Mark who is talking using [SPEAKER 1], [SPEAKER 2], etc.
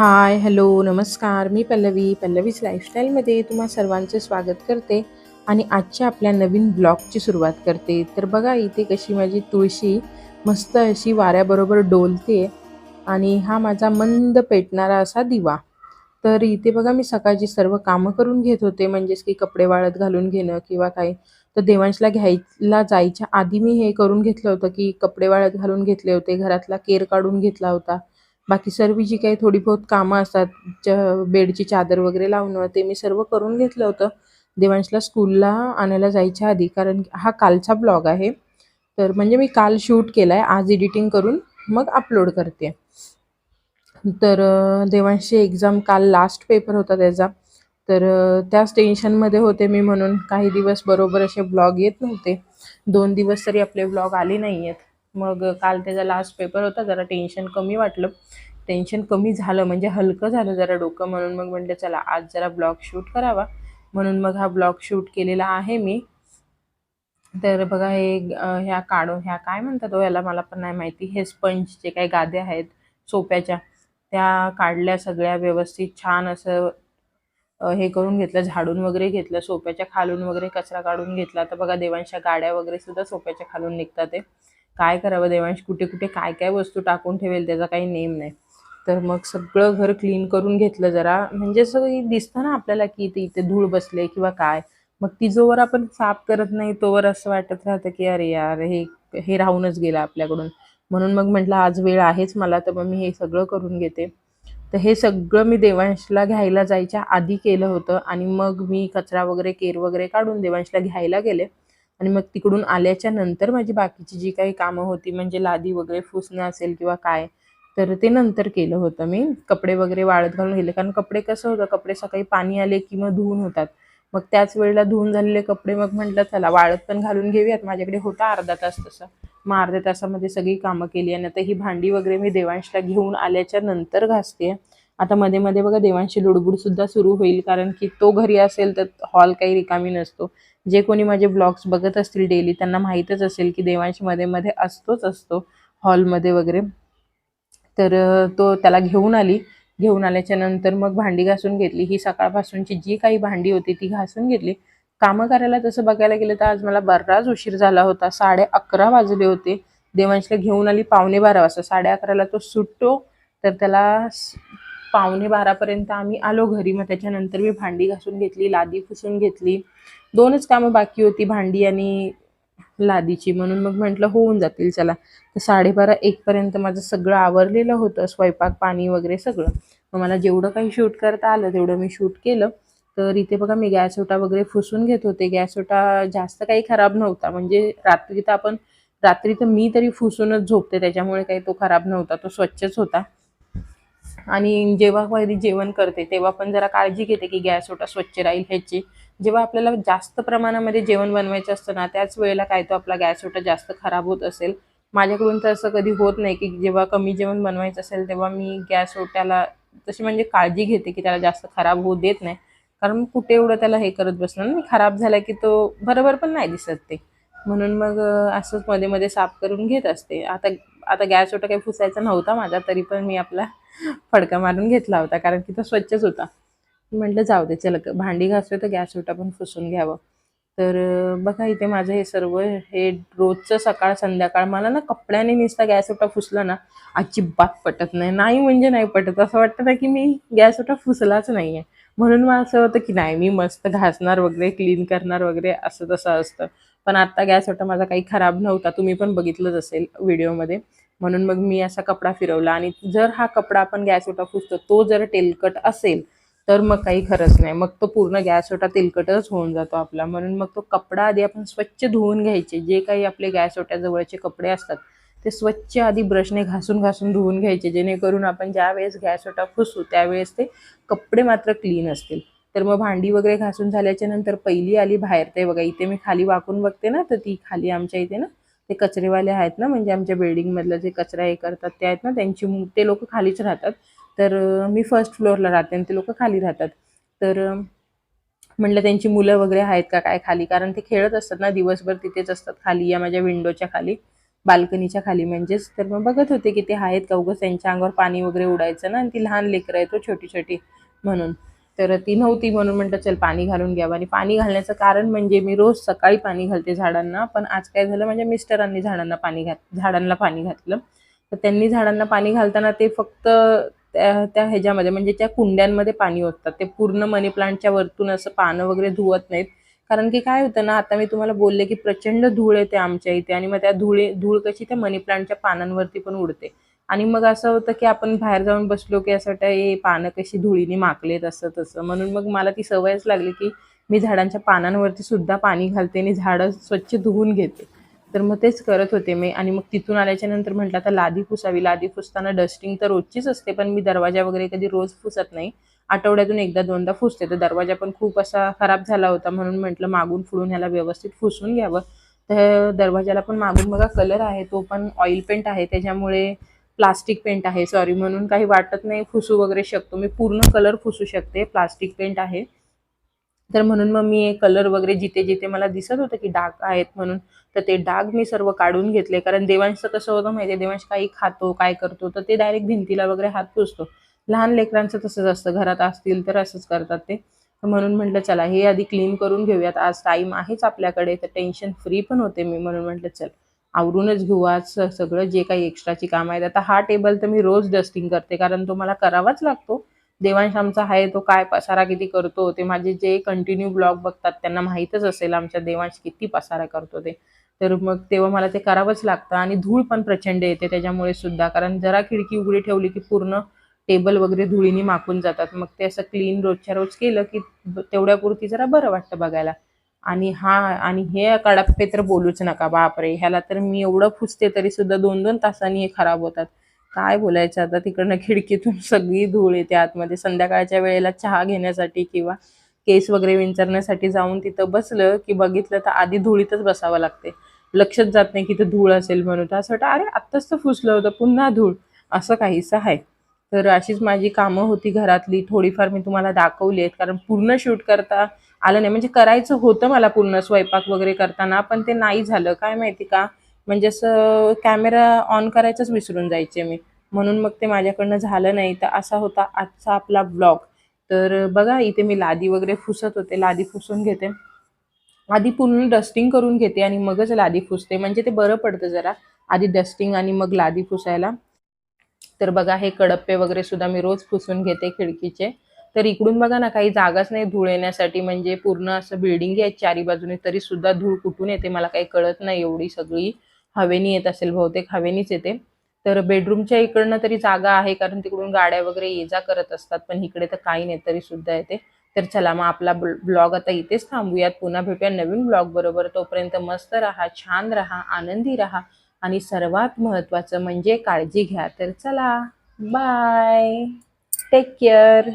[SPEAKER 1] Hi hello नमस्कार. मी पल्लवी पल्लवीज लाईफस्टाईलमध्ये तुम्हा सर्वांचे स्वागत करते आणि आजच्या आपल्या नवीन ब्लॉगची सुरुवात करते. तर बघा इथे कशी माझी तुळशी मस्त अशी वाऱ्याबरोबर डोलते आणि हा माझा मंद पेटणारा असा दिवा. तर इथे बघा मी सकाळची सर्व कामं करून घेत होते. म्हणजेच की कपडे वाळत घालून घेणं किंवा काही. तर देवांशला घ्यायला जायच्या आधी मी हे करून घेतलं होतं की कपडे वाळत घालून घेतले होते. घरातला केर काढून घेतला होता. बाकी सर्व जी काही थोडी बहुत कामं असतात च बेडची चादर वगैरे लावणं ते मी सर्व करून घेतलं होतं. देवांशला स्कूलला आणायला जायच्या आधी कारण हा कालचा ब्लॉग आहे. तर म्हणजे मी काल शूट केला आहे आज एडिटिंग करून मग अपलोड करते. तर देवांशची एक्झाम काल लास्ट पेपर होता त्याचा. तर त्याच टेन्शनमध्ये होते मी म्हणून काही दिवस बरोबर असे ब्लॉग येत नव्हते. दोन दिवस तरी आपले ब्लॉग आले नाही आहेत मग काल त्याचा लास्ट पेपर होता जरा टेन्शन कमी वाटलं. टेन्शन कमी झालं म्हणजे हलकं झालं जरा डोकं म्हणून. मग म्हटलं चला आज जरा ब्लॉग शूट करावा. म्हणून मग हा ब्लॉग शूट केलेला आहे मी. तर बघा हे ह्या काढून ह्या काय म्हणतात हो याला? मला पण नाही माहिती. हे स्पंज जे काही गाद्या आहेत सोप्याच्या त्या काढल्या सगळ्या व्यवस्थित. छान असं हे करून घेतलं झाडून वगैरे घेतलं सोप्याच्या खालून वगैरे कचरा काढून घेतला. तर बघा देवांच्या गाड्या वगैरे सुद्धा सोप्याच्या खालून निघतात ते काय करावं देवांश? कुठे कुठे काय काय वस्तू टाकून ठेवेल त्याचा काही नेम नाही. तर मग सगळं घर क्लीन करून घेतलं जरा. म्हणजे असं दिसतं ना आपल्याला की इथे इथे धूळ बसले किंवा काय? मग ती जोवर आपण साफ करत नाही तोवर असं वाटत राहतं की अरे यार हे हे राहूनच गेलं आपल्याकडून. म्हणून मग म्हटलं आज वेळ आहेच मला तर मग मी हे सगळं करून घेते. तर हे सगळं मी देवांशला घ्यायला जायच्या आधी केलं होतं आणि मग मी कचरा वगैरे केर वगैरे काढून देवांशला घ्यायला गेले. आणि मग तिकडून आल्याच्यानंतर माझी बाकीची जी काही कामं होती म्हणजे लादी वगैरे फुसणं असेल किंवा काय तर ते नंतर केलं होतं मी. कपडे वगैरे वाळत घालून गेले कारण कपडे कसं होतं कपडे सकाळी पाणी आले की मग धुवून होतात. मग त्याच वेळेला धुवून झालेले कपडे मग म्हटलं चला वाळत पण घालून घेऊयात. माझ्याकडे होता अर्धा तास तसं. मग अर्ध्या तासामध्ये सगळी कामं केली आणि आता ही भांडी वगैरे मी देवांशला घेऊन आल्याच्यानंतर घासते आता मध्ये मध्ये बघा देवांशी लुडबुड सुद्धा सुरू होईल कारण की तो घरी असेल तर हॉल काही रिकामी नसतो. जे कोणी माझे ब्लॉग्स बघत असतील डेली त्यांना माहीतच असेल की देवांशी मध्ये मध्ये असतोच असतो हॉलमध्ये वगैरे. तर तो त्याला घेऊन आली. घेऊन आल्याच्यानंतर मग भांडी घासून घेतली. ही सकाळपासूनची जी काही भांडी होती ती घासून घेतली. कामं करायला तसं बघायला गेलं तर आज मला बराच उशीर झाला होता. साडे अकरा वाजले होते. देवांशला घेऊन आली पावणे बारा वाजता. साडे अकराला तो सुटतो. तर त्याला पावणे बारापर्यंत आम्ही आलो घरी. मग त्याच्यानंतर मी भांडी घासून घेतली लादी पुसून घेतली. दोनच कामं बाकी होती भांडी आणि लादीची. म्हणून मग म्हटलं होऊन जातील चला. तर साडेबारा एकपर्यंत माझं सगळं आवरलेलं होतं. स्वयंपाक पाणी वगैरे सगळं. मग मला जेवढं काही शूट करता आलं तेवढं मी शूट केलं. तर इथे बघा मी गॅस ओटा वगैरे फुसून घेत होते. गॅस ओटा जास्त काही खराब नव्हता. म्हणजे रात्री तर आपण रात्री तर मी तरी फुसूनच झोपते. त्याच्यामुळे काही तो खराब नव्हता. तो स्वच्छच होता. आणि जेव्हा कधी जेवण करते तेव्हा पण जरा काळजी घेते की गॅस ओटा स्वच्छ राहील ह्याची. जेव्हा आपल्याला जास्त प्रमाणामध्ये जेवण बनवायचं असतं ना त्याच वेळेला काय तो आपला गॅस ओटा जास्त खराब होत असेल. माझ्याकडून तर असं कधी होत नाही की जेव्हा कमी जेवण बनवायचं असेल तेव्हा मी गॅस ओट्याला तशी म्हणजे काळजी घेते की त्याला जास्त खराब होऊ देत नाही. कारण कुठे एवढं त्याला हे करत बसणार ना खराब झाला की तो बरोबर पण नाही दिसत ते. म्हणून मग असंच मध्ये मध्ये साफ करून घेत असते. आता आता गॅस ओटा काही फुसायचा नव्हता माझा तरी पण मी आपला फडका मारून घेतला होता कारण की तो स्वच्छच होता. म्हटलं जाऊ दे चल भांडी घासले तर गॅस ओटा पण फुसून घ्यावं. तर बघा इथे माझं हे सर्व हे रोजचं सकाळ संध्याकाळ मला ना कपड्याने नुसता गॅस ओटा फुसला ना अजिबात पटत नाही. नाही म्हणजे नाही पटत असं वाटतं ना की मी गॅस ओटा फुसलाच नाही आहे म्हणून मला असं होतं की नाही मी मस्त घासणार वगैरे क्लीन करणार वगैरे असं तसं असतं. पण आत्ता गॅस होता माझा काही खराब नव्हता. तुम्ही पण बघितलंच असेल व्हिडिओमध्ये. म्हणून मग मी असा कपडा फिरवला आणि जर हा कपडा आपण गॅस ओटा पुसतो तो जर तेलकट असेल तर मग काही खरंच नाही. मग तो पूर्ण गॅस ओटा तेलकटच होऊन जातो आपला. म्हणून मग तो कपडा आधी आपण स्वच्छ धुवून घ्यायचे. जे काही आपले गॅस ओट्याजवळचे कपडे असतात ते स्वच्छ आधी ब्रशने घासून घासून धुवून घ्यायचे. जेणेकरून आपण ज्या वेळेस गॅस ओटा फुसू त्यावेळेस ते कपडे मात्र क्लीन असतील. तर मग भांडी वगैरे घासून झाल्याच्यानंतर पहिली आली बाहेर. ते बघा इथे मी खाली वाकून बघते ना तर ती खाली आमच्या इथे ना ते कचरेवाले आहेत ना म्हणजे आमच्या बिल्डिंगमधलं जे कचरा हे करतात ते आहेत ना त्यांची ते लोक खालीच राहतात. तर मी फर्स्ट फ्लोअरला राहते आणि ते लोक खाली राहतात. तर म्हणलं म्हटलं त्यांची मुलं वगैरे आहेत का काय खाली? कारण ते खेळत असतात ना दिवसभर तिथेच असतात खाली या माझ्या विंडोच्या खाली बाल्कनीच्या खाली म्हणजेच. तर मग बघत होते की ते आहेत का? उगस त्यांच्या अंगावर पाणी वगैरे उडायचं ना आणि ती लहान लेकरं आहे तो हो, छोटी छोटी म्हणून. तर ती नव्हती म्हणून म्हटलं चल पाणी घालून घ्यावं आणि पाणी घालण्याचं कारण म्हणजे मी रोज सकाळी पाणी घालते झाडांना पण आज काय झालं माझ्या मिस्टरांनी झाडांना पाणी घात झाडांना पाणी घातलं. तर त्यांनी झाडांना पाणी घालताना ते फक्त त्या त्या ह्याच्यामध्ये म्हणजे त्या कुंड्यांमध्ये पाणी ओततात. ते पूर्ण मनी प्लांटच्या वरतून असं पानं वगैरे धुवत नाहीत. कारण की काय होतं ना आता मी तुम्हाला बोलले की प्रचंड धूळ येते आमच्या इथे आणि मग त्या धुळे धूळ कशी त्या मनी प्लांटच्या पानांवरती पण उडते. आणि मग असं होतं की आपण बाहेर जाऊन बसलो की असं वाटतं हे पानं कशी धुळीने माकलेत असं तसं. म्हणून मग मला ती सवयच लागली की मी झाडांच्या पानांवरती सुद्धा पाणी घालते आणि झाडं स्वच्छ धुवून घेते. तर मग तेच करत होते मी आणि मग तिथून आल्याच्यानंतर म्हटलं आता लादी पुसावी. लादी पुसताना डस्टिंग तर रोजचीच असते पण मी दरवाजा वगैरे कधी रोज पुसत नाही. आठवड्यातून एकदा दोनदा फुसते तर दरवाजा पण खूप असा खराब झाला होता म्हणून म्हटलं मागून फुडून ह्याला व्यवस्थित फुसून घ्यावं. तर दरवाजाला पण मागून बघा कलर आहे तो पण ऑइल पेंट आहे त्याच्यामुळे प्लास्टिक पेंट आहे. सॉरी म्हणून काही वाटत नाही फुसू वगैरे शकतो. मी पूर्ण कलर फुसू शकते प्लास्टिक पेंट आहे. तर म्हणून मग मी कलर वगैरे जिथे जिथे मला दिसत होतं की डाग आहेत म्हणून तर ते डाग मी सर्व काढून घेतले. कारण देवांशचं कसं होतं माहिती आहे देवांश काही खातो काय करतो तर ते डायरेक्ट भिंतीला वगैरे हात पुसतो. लहान लेकरांचं तसंच असतं. घरात असतील तर असंच करतात ते. म्हणून म्हटलं चला हे आधी क्लीन करून घेऊयात. आज टाईम आहेच आपल्याकडे तर टेन्शन फ्री पण होते मी. म्हणून म्हटलं चल. आवरूनच घेऊ आज सगळं जे काही एक्स्ट्राची काम आहेत. आता हा टेबल तर मी रोज डस्टिंग करते कारण तो मला करावाच लागतो. देवांश आमचा आहे तो काय पसारा किती करतो ते माझे जे कंटिन्यू ब्लॉग बघतात त्यांना माहीतच असेल आमच्या देवांश किती पसारा करतो ते. तर मग तेव्हा मला ते करावंच लागतं आणि धूळ पण प्रचंड येते त्याच्यामुळे सुद्धा कारण जरा खिडकी उघडी ठेवली की पूर्ण टेबल वगैरे धुळीने माकून जातात. मग ते असं क्लीन रोजच्या रोज केलं की तेवढ्यापुरती जरा बरं वाटतं बघायला. आणि हा आणि हे कडापे तर बोलूच नका बापरे. ह्याला तर मी एवढं फुसते तरी सुद्धा दोन दोन तासांनी हे खराब होतात. काय बोलायचं आता? तिकडनं खिडकीतून सगळी धूळ येते आतमध्ये. संध्याकाळच्या वेळेला चहा घेण्यासाठी किंवा केस वगैरे विंचरण्यासाठी जाऊन तिथं बसलं की बघितलं तर आधी धुळीतच बसावं लागते. लक्षच जात नाही की तिथं धूळ असेल म्हणून. तर असं वाटतं अरे आत्ताच तर फुसलं होतं पुन्हा धूळ. असं काहीसं आहे. तर अशीच माझी कामं होती घरातली. थोडीफार मी तुम्हाला दाखवली आहेत कारण पूर्ण शूट करता आलं नाही. म्हणजे करायचं होतं मला पूर्ण स्वयंपाक वगैरे करताना पण ते नाही झालं. काय माहिती का? म्हणजे असं कॅमेरा ऑन करायचंच विसरून जायचे मी. म्हणून मग ते माझ्याकडनं झालं नाही. तर असा होता आजचा आपला ब्लॉग तर बघा इथे मी लादी वगैरे फुसत होते. लादी फुसून घेते. आधी पूर्ण डस्टिंग करून घेते आणि मगच लादी फुसते. म्हणजे ते बरं पडतं जरा. आधी डस्टिंग आणि मग लादी फुसायला. तर बघा हे कडप्पे वगैरे सुद्धा मी रोज पुसून घेते खिडकीचे. तर इकडून बघा ना काही जागाच नाही धूळ येण्यासाठी म्हणजे पूर्ण असं बिल्डिंग आहे चारी बाजूने तरी सुद्धा धूळ कुठून येते मला काही कळत नाही एवढी सगळी. हवेनी येत असेल बहुतेक हवेनीच येते. तर बेडरूमच्या इकडनं तरी जागा आहे कारण तिकडून गाड्या वगैरे ये जा करत असतात पण इकडे तर काही नाही तरी सुद्धा येते. तर चला मग आपला ब्लॉग आता इथेच थांबूयात. पुन्हा भेटूया नवीन ब्लॉग बरोबर. तोपर्यंत मस्त राहा छान राहा आनंदी राहा आणि सर्वात महत्त्वाचं म्हणजे काळजी घ्या. तर चला बाय टेक केअर